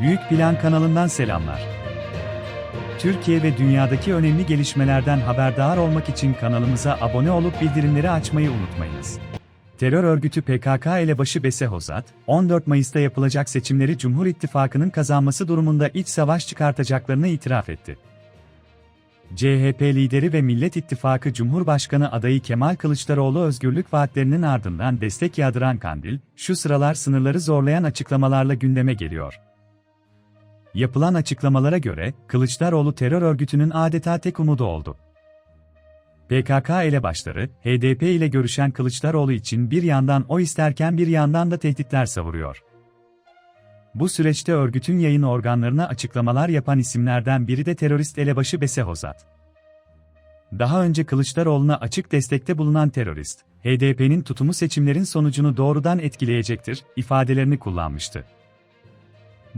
Büyük Plan kanalından selamlar. Türkiye ve dünyadaki önemli gelişmelerden haberdar olmak için kanalımıza abone olup bildirimleri açmayı unutmayınız. Terör örgütü PKK elebaşı Bese Hozat, 14 Mayıs'ta yapılacak seçimleri Cumhur İttifakı'nın kazanması durumunda iç savaş çıkartacaklarını itiraf etti. CHP lideri ve Millet İttifakı Cumhurbaşkanı adayı Kemal Kılıçdaroğlu özgürlük vaatlerinin ardından destek yağdıran Kandil, şu sıralar sınırları zorlayan açıklamalarla gündeme geliyor. Yapılan açıklamalara göre, Kılıçdaroğlu terör örgütünün adeta tek umudu oldu. PKK elebaşları, HDP ile görüşen Kılıçdaroğlu için bir yandan o isterken bir yandan da tehditler savuruyor. Bu süreçte örgütün yayın organlarına açıklamalar yapan isimlerden biri de terörist elebaşı Bese Hozat. Daha önce Kılıçdaroğlu'na açık destekte bulunan terörist, HDP'nin tutumu seçimlerin sonucunu doğrudan etkileyecektir, ifadelerini kullanmıştı.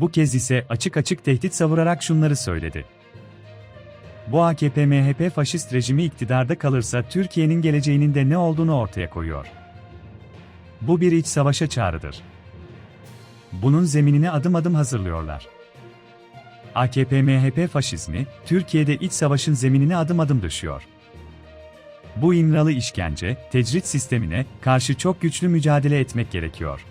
Bu kez ise açık açık tehdit savurarak şunları söyledi. Bu AKP-MHP faşist rejimi iktidarda kalırsa Türkiye'nin geleceğinin de ne olduğunu ortaya koyuyor. Bu bir iç savaşa çağrıdır. Bunun zeminini adım adım hazırlıyorlar. AKP-MHP faşizmi, Türkiye'de iç savaşın zeminini adım adım döşüyor. Bu imralı işkence, tecrit sistemine karşı çok güçlü mücadele etmek gerekiyor.